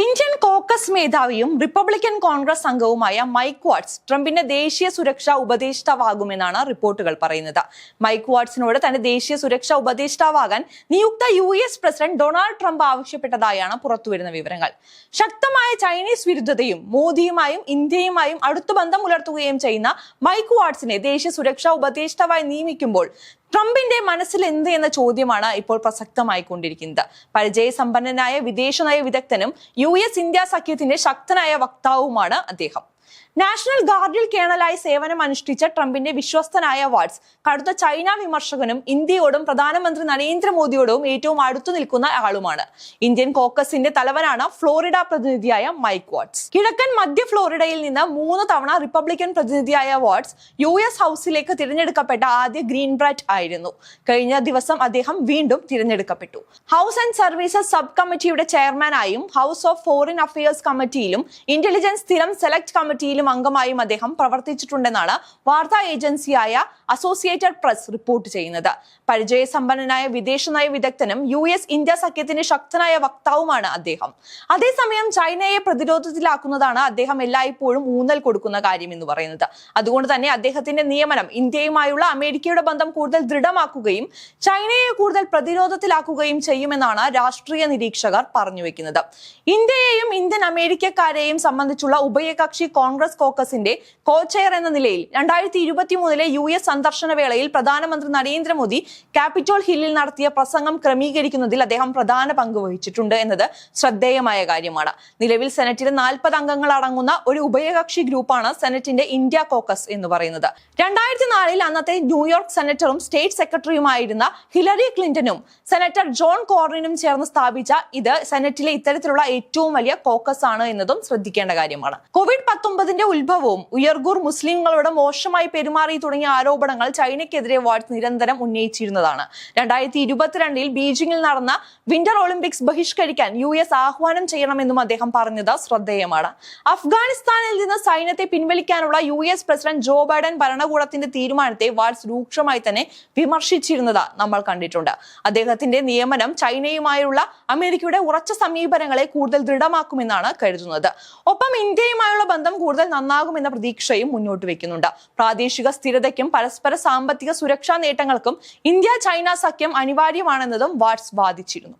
Indian caucus മേധാവിയും Republican Congress അംഗവുമായ Mike വാട്സ് ട്രംപിന്റെ ദേശീയ സുരക്ഷാ ഉപദേഷ്ടാവാകുമെന്നാണ് റിപ്പോർട്ടുകൾ പറയുന്നത്. മൈക്ക് വാട്സിനോട് തന്റെ ദേശീയ സുരക്ഷാ ഉപദേഷ്ടാവാകാൻ നിയുക്ത U S president Donald Trump ആവശ്യപ്പെട്ടതായാണ് പുറത്തുവരുന്ന വിവരങ്ങൾ. ശക്തമായ ചൈനീസ് വിരുദ്ധതയും മോദിയുമായും ഇന്ത്യയുമായും അടുത്ത ബന്ധം പുലർത്തുകയും ചെയ്യുന്ന മൈക്ക് വാട്സിനെ ദേശീയ സുരക്ഷാ ഉപദേഷ്ടാവായി നിയമിക്കുമ്പോൾ ട്രംപിന്റെ മനസ്സിൽ എന്ത് എന്ന ചോദ്യമാണ് ഇപ്പോൾ പ്രസക്തമായിക്കൊണ്ടിരിക്കുന്നത്. പരിചയസമ്പന്നനായ വിദേശനയ വിദഗ്ധനും യു എസ് ഇന്ത്യ സഖ്യത്തിന്റെ ശക്തനായ വക്താവുമാണ് അദ്ദേഹം. നാഷണൽ ഗാർഡിൽ കേണലായി സേവനം അനുഷ്ഠിച്ച ട്രംപിന്റെ വിശ്വസ്തനായ വാട്സ് കടുത്ത ചൈന വിമർശകനും ഇന്ത്യയോടും പ്രധാനമന്ത്രി നരേന്ദ്രമോദിയോടും ഏറ്റവും അടുത്തു നിൽക്കുന്ന ആളുമാണ്. ഇന്ത്യൻ കോക്കസിന്റെ തലവനാണ് ഫ്ലോറിഡ പ്രതിനിധിയായ മൈക്ക് വാട്സ്. കിഴക്കൻ മധ്യ ഫ്ലോറിഡയിൽ നിന്ന് മൂന്ന് തവണ റിപ്പബ്ലിക്കൻ പ്രതിനിധിയായ വാട്സ് യു എസ് ഹൗസിലേക്ക് തിരഞ്ഞെടുക്കപ്പെട്ട ആദ്യ ഗ്രീൻ ബ്രാറ്റ് ആയിരുന്നു. കഴിഞ്ഞ ദിവസം അദ്ദേഹം വീണ്ടും തിരഞ്ഞെടുക്കപ്പെട്ടു. ഹൗസ് ആൻഡ് സർവീസസ് സബ് കമ്മിറ്റിയുടെ ചെയർമാനായും ഹൗസ് ഓഫ് ഫോറിൻ അഫയേഴ്സ് കമ്മിറ്റിയിലും ഇന്റലിജൻസ് സ്ഥിരം സെലക്ട് കമ്മിറ്റിയിലും അംഗമായും അദ്ദേഹം പ്രവർത്തിച്ചിട്ടുണ്ടെന്നാണ് വാർത്താ ഏജൻസിയായ അസോസിയേറ്റഡ് പ്രസ് റിപ്പോർട്ട് ചെയ്യുന്നത്. പരിചയസമ്പന്നനായ വിദേശനയ വിദഗ്ധനും യു എസ് ഇന്ത്യ സഖ്യത്തിന്റെ ശക്തനായ വക്താവുമാണ് അദ്ദേഹം. അതേസമയം ചൈനയെ പ്രതിരോധത്തിലാക്കുന്നതാണ് അദ്ദേഹം എല്ലായ്പ്പോഴും ഊന്നൽ കൊടുക്കുന്ന കാര്യം എന്ന് പറയുന്നത്. അതുകൊണ്ട് തന്നെ അദ്ദേഹത്തിന്റെ നിയമനം ഇന്ത്യയുമായുള്ള അമേരിക്കയുടെ ബന്ധം കൂടുതൽ ദൃഢമാക്കുകയും ചൈനയെ കൂടുതൽ പ്രതിരോധത്തിലാക്കുകയും ചെയ്യുമെന്നാണ് രാഷ്ട്രീയ നിരീക്ഷകർ പറഞ്ഞു വെക്കുന്നത്. ഇന്ത്യയെയും ഇന്ത്യൻ അമേരിക്കക്കാരെയും സംബന്ധിച്ചുള്ള ഉഭയകക്ഷി കോൺഗ്രസ് കോക്കസിന്റെ കോ ചെയർ എന്ന നിലയിൽ രണ്ടായിരത്തി ഇരുപത്തി മൂന്നിലെ യു എസ് സന്ദർശന വേളയിൽ പ്രധാനമന്ത്രി നരേന്ദ്രമോദി ക്യാപിറ്റോൾ ഹില്ലിൽ നടത്തിയ പ്രസംഗം ക്രമീകരിക്കുന്നതിൽ അദ്ദേഹം പ്രധാന പങ്ക് വഹിച്ചിട്ടുണ്ട് എന്നത് ശ്രദ്ധേയമായ കാര്യമാണ്. നിലവിൽ സെനറ്റിലെ നാൽപ്പത് അംഗങ്ങൾ അടങ്ങുന്ന ഒരു ഉഭയകക്ഷി ഗ്രൂപ്പാണ് സെനറ്റിന്റെ ഇന്ത്യ കോക്കസ് എന്ന് പറയുന്നത്. രണ്ടായിരത്തി നാലിൽ അന്നത്തെ ന്യൂയോർക്ക് സെനറ്ററും സ്റ്റേറ്റ് സെക്രട്ടറിയുമായിരുന്ന ഹിലറി ക്ലിന്റനും സെനറ്റർ ജോൺ കോർണിനും ചേർന്ന് സ്ഥാപിച്ച ഇത് സെനറ്റിലെ ഇത്തരത്തിലുള്ള ഏറ്റവും വലിയ കോക്കസ് ആണ് എന്നതും ശ്രദ്ധിക്കേണ്ട കാര്യമാണ്. കോവിഡ് പത്തൊമ്പതിന്റെ ഉത്ഭവവും ഉയർഗൂർ മുസ്ലിങ്ങളോട് മോശമായി പെരുമാറി തുടങ്ങിയ ആരോപണങ്ങൾ ചൈനയ്ക്കെതിരെ വാട്സ് നിരന്തരം ഉന്നയിച്ചിരുന്നതാണ്. രണ്ടായിരത്തി ഇരുപത്തിരണ്ടിൽ ബീജിംഗിൽ നടന്ന വിന്റർ ഒളിമ്പിക്സ് ബഹിഷ്കരിക്കാൻ യു എസ് ആഹ്വാനം ചെയ്യണമെന്നും അദ്ദേഹം പറഞ്ഞത് ശ്രദ്ധേയമാണ്. അഫ്ഗാനിസ്ഥാനിൽ നിന്ന് സൈന്യത്തെ പിൻവലിക്കാനുള്ള U S president Joe Biden ഭരണകൂടത്തിന്റെ തീരുമാനത്തെ വാട്സ് രൂക്ഷമായി തന്നെ വിമർശിച്ചിരുന്നത് നമ്മൾ കണ്ടിട്ടുണ്ട്. അദ്ദേഹത്തിന്റെ നിയമനം ചൈനയുമായുള്ള അമേരിക്കയുടെ ഉറച്ച സമീപനങ്ങളെ കൂടുതൽ ദൃഢമാക്കുമെന്നാണ് കരുതുന്നത്. ഒപ്പം ഇന്ത്യയുമായുള്ള ബന്ധം കൂടുതൽ നന്നാകുമെന്ന പ്രതീക്ഷയും മുന്നോട്ട് വയ്ക്കുന്നുണ്ട് പ്രാദേശിക സ്ഥിരതയ്ക്കും പരസ്പര സാമ്പത്തിക സുരക്ഷാ നേട്ടങ്ങൾക്കും ഇന്ത്യ ചൈന സഖ്യം അനിവാര്യമാണെന്നതും വാട്സ് വാദിച്ചിരുന്നു.